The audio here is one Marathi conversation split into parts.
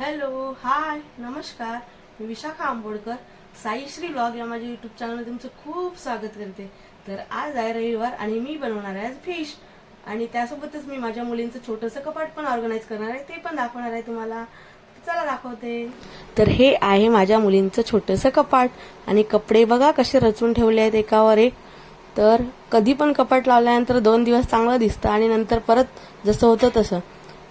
हॅलो हाय नमस्कार. मी विशाखा आंबोडकर. साईश्री ब्लॉग या माझ्या युट्यूब चॅनलमध्ये तुमचं खूप स्वागत करते. तर आज आहे रविवार आणि मी बनवणार आहे आज फिश आणि त्यासोबतच मी माझ्या मुलींचं छोटंसं कपाट पण ऑर्गनाईज करणार आहे. ते पण दाखवणार आहे तुम्हाला. चला दाखवते. तर हे आहे माझ्या मुलींचं छोटंसं कपाट. आणि कपडे बघा कसे रचून ठेवले आहेत एकावर एक. तर कधी पण कपाट लावल्यानंतर दोन दिवस चांगलं दिसतं आणि नंतर परत जसं होतं तसं.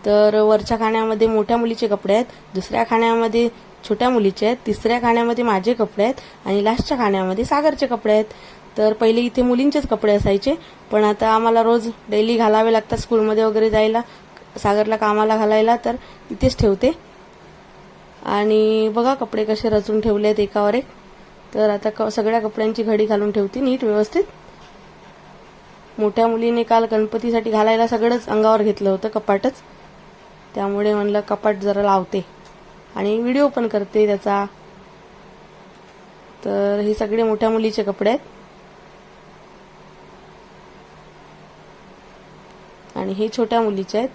तर वरच्या खाण्यामध्ये मोठ्या मुलीचे कपडे आहेत दुसऱ्या खाण्यामध्ये छोट्या मुलीचे आहेत तिसऱ्या खाण्यामध्ये माझे कपडे आहेत आणि लास्टच्या खाण्यामध्ये सागरचे कपडे आहेत. तर पहिले इथे मुलींचेच कपडे असायचे पण आता आम्हाला रोज डेली घालावे लागतात स्कूलमध्ये वगैरे जायला सागरला कामाला घालायला तर इथेच ठेवते. आणि बघा कपडे कसे रचून ठेवले आहेत एकावर एक. तर आता क सगळ्या कपड्यांची घडी घालून ठेवते नीट व्यवस्थित. मोठ्या मुलीने काल गणपतीसाठी घालायला सगळंच अंगावर घेतलं होतं कपाटच. त्यामुळे म्हणलं कपाट जरा लावते. आणि व्हिडिओ पण करते त्याचा. तर हे सगळे मोठ्या मुलीचे कपडे आहेत. आणि हे छोट्या मुलीचे आहेत.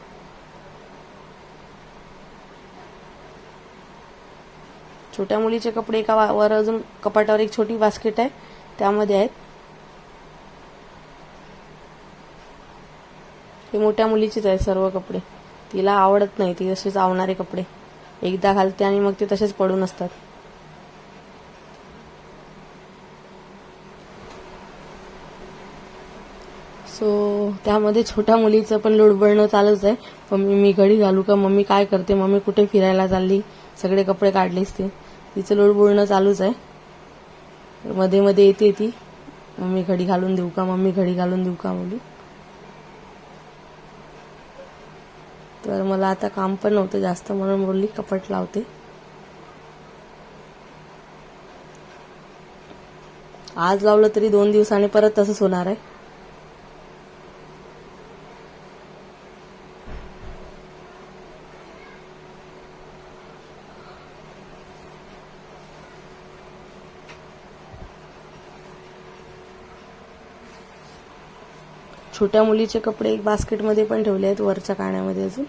छोट्या मुलीचे कपडे एका वर अजून कपाटावर एक छोटी बास्केट आहे. त्यामध्ये आहेत. हे मोठ्या मुलीचेच आहेत सर्व कपडे. तिला आवडत नाही ती तसेच आवणारे कपडे. एकदा घालते आणि मग ते तसेच पडून असतात. सो त्यामध्ये छोट्या मुलीचं पण लुडबळणं चालूच आहे. मम्मी मी घडी घालू का? मम्मी काय करते? मम्मी कुठे फिरायला चालली? सगळे कपडे काढलेच ते. तिचं लुडबुळणं चालूच आहे. मध्ये मध्ये येते ती. मम्मी घडी घालून देऊ का? मम्मी घडी घालून देऊ का मुली? तर मला आता काम पण नव्हतं जास्त म्हणून बोलली कपट लावते. आज लावलं तरी दोन दिवसांनी परत तसंच होणार आहे. छोट्या मुलीचे कपडे एक बास्केटमध्ये पण ठेवले आहेत वरच्या काण्यामध्ये अजून.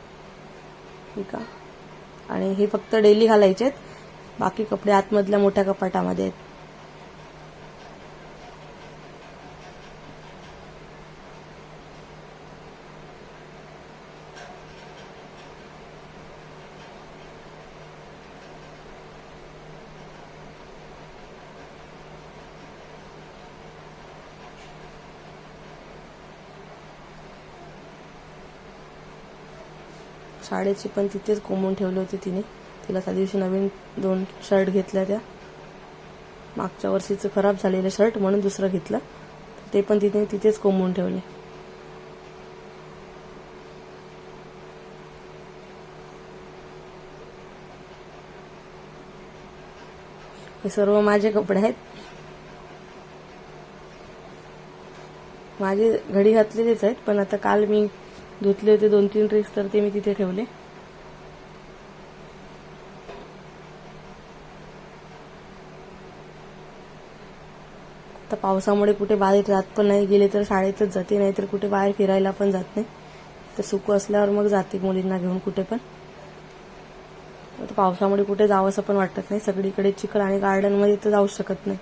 ठीक आहे. आणि हे फक्त डेली घालायचे आहेत बाकी कपडे आतमधल्या मोठ्या कपाटामध्ये आहेत. शाळेची पण तिथेच कोंबून ठेवले होते तिने. तिला त्या दिवशी नवीन दोन शर्ट घेतल्या त्या. मागच्या वर्षीचं खराब झालेलं शर्ट म्हणून दुसरं घेतलं. ते पण तिने तिथेच कोंबून ठेवले. हे सर्व माझे कपडे आहेत. माझे घडी घातलेलेच आहेत पण आता काल मी धुतले होते दोन तीन ड्रेस तर ते मी तिथे ठेवले. आता पावसामुळे कुठे बाहेर जात पण नाही गेले तर शाळेतच जाते नाही तर कुठे बाहेर फिरायला पण जात नाही. तर सुकू असल्यावर मग जाते मुलींना घेऊन कुठे पण. पावसामुळे कुठे जावंसं पण वाटत नाही सगळीकडे चिखल आणि गार्डनमध्ये तर जाऊ शकत नाही.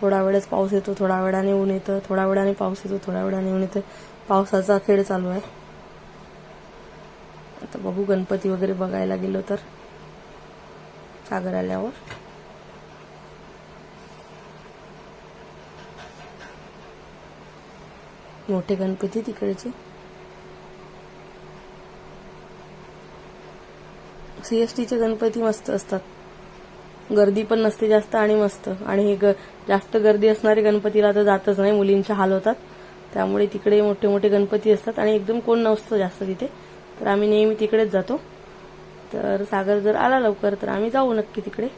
थोडा वेळच पाऊस येतो थोडा वेळाने ऊन येतं थोडा वेळाने पाऊस येतो थोड्या वेळाने ऊन येतं. पावसाचा खेळ चालू आहे. आता बघू गणपती वगैरे बघायला गेलो तर. सागर आल्यावर. मोठे गणपती तिकडचे. सीएसटीचे गणपती मस्त असतात. गर्दी पण नसते जास्त आणि मस्त. आणि हे ग जास्त गर्दी असणारे गणपतीला तर जातच नाही मुलींचे हाल होतात. त्यामुळे तिकडे मोठे मोठे गणपती असतात आणि एकदम कोण नसतं जास्त तिथे. तर आम्ही नेहमी तिकडेच जातो. तर सागर जर आला लवकर तर आम्ही जाऊ नक्की तिकडे.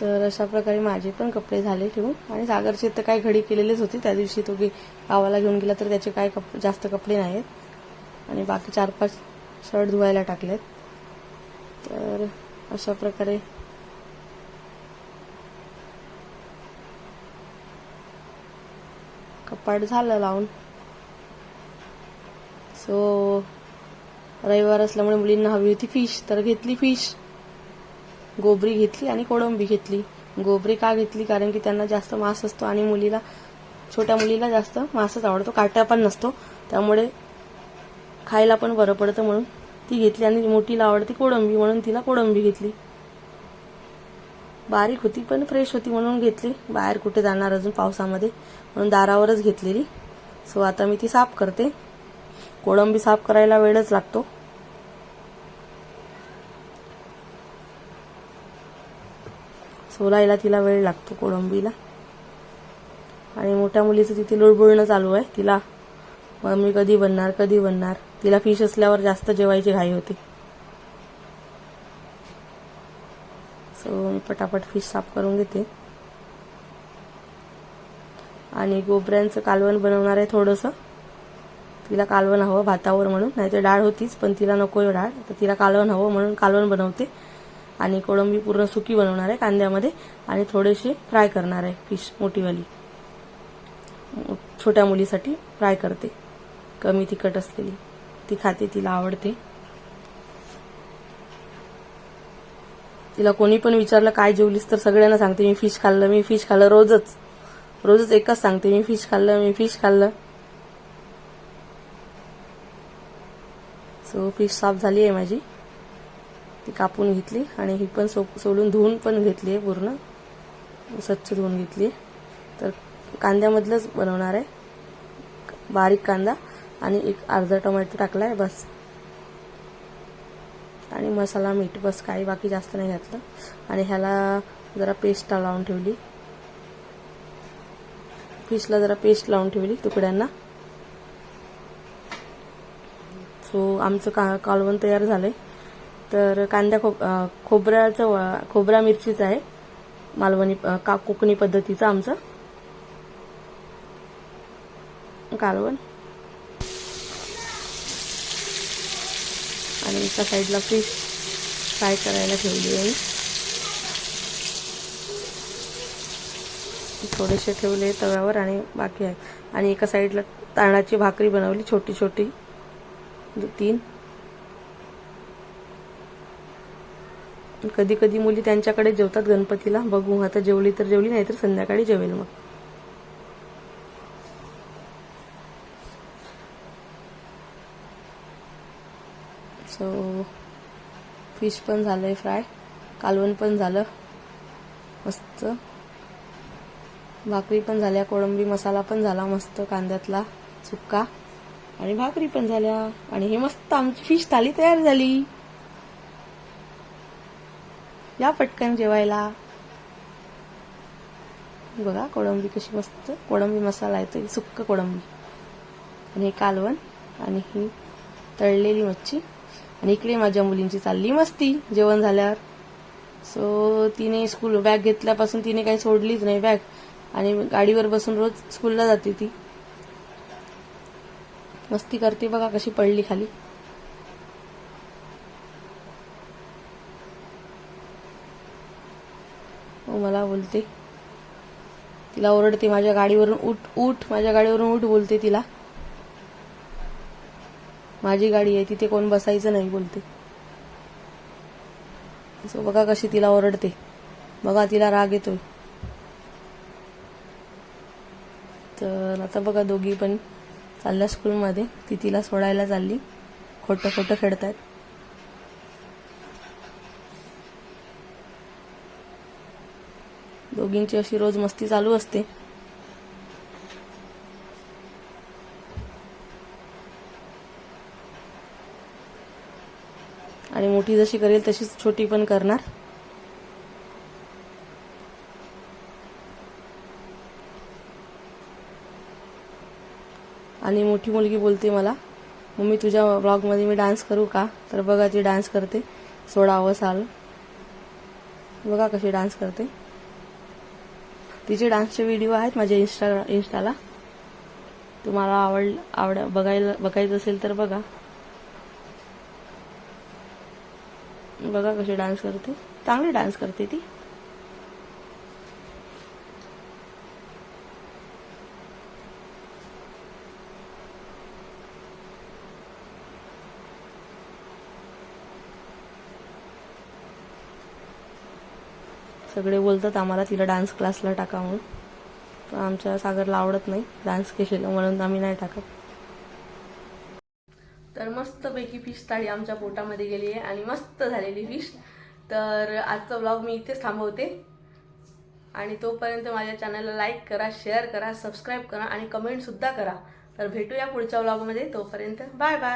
तर अशा प्रकारे माझे पण कपडे झाले ठेवून. आणि सागरची तर काय घडी केलेलेच होती. त्या दिवशी तो गे गावाला घेऊन गेला तर त्याचे काय कप जास्त कपडे नाहीत आणि बाकी चार पाच शर्ट धुवायला टाकलेत. तर अशा प्रकारे कपाट झालं लावून. सो रविवार असल्यामुळे मुलींना हवी होती फिश. तर घेतली फिश. गोबरी घेतली आणि कोळंबी घेतली. गोबरी का घेतली? कारण की त्यांना जास्त मांस असतो आणि मुलीला छोट्या मुलीला जास्त मांसच आवडतो. काटा पण नसतो. त्यामुळे खायला पण बरं पडतं म्हणून ती घेतली आणि मोठीला आवडते कोळंबी म्हणून तिला कोळंबी घेतली. बारीक होती पण फ्रेश होती म्हणून घेतली. बाहेर कुठे जाणार अजून पावसामध्ये? म्हणून दारावरच घेतलेली. सो आता मी ती साफ करते. कोळंबी साफ करायला वेळच लागतो. सोलायला तिला वेळ लागतो कोळंबीला. आणि मोठ्या मुलीचं तिथे लुडबुळणं चालू आहे. तिला मम्मी कधी बनणार कधी बनणार? तिला फिश असल्यावर जास्त जेवायची घाई होती. सो मी पटापट फिश साफ करून घेते. आणि गोबऱ्यांचं कालवण बनवणार आहे थोडंसं. तिला कालवण हवं भातावर म्हणून. नाही तर डाळ होतीच पण तिला नको आहे डाळ. तर तिला कालवण हवं म्हणून कालवण बनवते. आणि कोळंबी पूर्ण सुकी बनवणार आहे कांद्यामध्ये आणि थोडेसे फ्राय करणार आहे फिश मोठीवाली छोट्या मुलीसाठी फ्राय करते. कमी तिखट असलेली. ती खाते तिला आवडते. तिला कोणी पण विचारलं काय जेवलीस तर सगळ्यांना सांगते मी फिश खाल्लं मी फिश खाल्लं रोजच. रोजच एकच सांगते मी फिश खाल्लं मी फिश खाल्लं. सो फिश साफ झाली आहे माझी. ती कापून घेतली आणि ही पण सो सोडून धुवून पण घेतली आहे पूर्ण. स्वच्छ धुवून घेतली तर कांद्यामधलंच बनवणार आहे. बारीक कांदा आणि एक अर्धा टोमॅटो टाकला आहे बस. आणि मसाला मीठ बस. काही बाकी जास्त नाही घातलं. आणि ह्याला जरा पेस्ट लावून ठेवली. फिशला जरा पेस्ट लावून ठेवली तुकड्यांना. सो आमचं का कालवण तयार झालंय. तर कांद्या खोब खोबऱ्याचं वा- खोबरा मिरचीचं आहे. मालवणी का कोकणी पद्धतीचं आमचं. कालवण. आणि एका साईडला फिश फ्राय करायला ठेवली आहे. थोडेसे ठेवले तव्यावर आणि बाकी आहे. आणि एका साईडला तांदळाची भाकरी बनवली छोटी छोटी तीन. कधी कधी मुली त्यांच्याकडे जेवतात गणपतीला. बघू आता जेवली तर जेवली नाही तर संध्याकाळी जेवेल मग. सो फिश पण झालंय फ्राय कालवण पण झालं. मस्त. भाकरी पण झाल्या कोळंबी मसाला पण झाला मस्त कांद्यातला सुक्का. आणि भाकरी पण झाल्या. आणि हे मस्त आमची फिश थाली तयार झाली. या पटकन जेवायला. बघा कोळंबी कशी मस्त कोळंबी मसाला येतो सुक्क कोळंबी. आणि हे कालवण आणि ही तळलेली मच्छी. आणि इकडे माझ्या मुलींची चालली मस्ती जेवण झाल्यावर. सो तिने स्कूल बॅग घेतल्यापासून तिने काही सोडलीच नाही बॅग आणि गाडीवर बसून रोज स्कूलला जाते ती. मस्ती करते बघा कशी पडली खाली. मला बोलते. तिला ओरडते माझ्या गाडीवरून उठ उठ माझ्या गाडीवरून उठ बोलते तिला. माझी गाडी आहे तिथे कोण बसायचं नाही बोलते. सो बघा कशी तिला ओरडते. बघा तिला राग येतोय. तर आता बघा दोघी पण चालल्या स्कूलमध्ये ती तिला सोडायला चालली. खोटं खोटं खेळतायत. दोघींची अशी रोज मस्ती चालू असते. आणि मोठी जशी करेल तशीच छोटी पण करणार. आणि मोठी मुलगी बोलते मला मम्मी तुझ्या ब्लॉगमध्ये मी डान्स करू का? तर बघा ती डान्स करते. सोळावं साल बघा कशी डान्स करते. तिचे डान्सचे व्हिडिओ आहेत माझ्या इंस्टा इंस्टाला तुम्हाला आवड आवड बघायला बघायचं असेल तर बघा. बघा कशी डान्स करते. चांगली डान्स करते ती. सगळे बोलतात आम्हाला तिला डान्स क्लासला टाका म्हणून. पण आमच्या सागरला आवडत नाही डान्स केलेलं म्हणून आम्ही नाही टाकत. तर मस्तपैकी फिश थाळी आमच्या पोटामध्ये गेली आहे आणि मस्त झालेली फिश तर आजचा ब्लॉग मी इथेच थांबवते. आणि तोपर्यंत माझ्या चॅनलला लाईक करा शेअर करा सबस्क्राईब करा आणि कमेंटसुद्धा करा. तर भेटूया पुढच्या व्लॉगमध्ये तोपर्यंत बाय बाय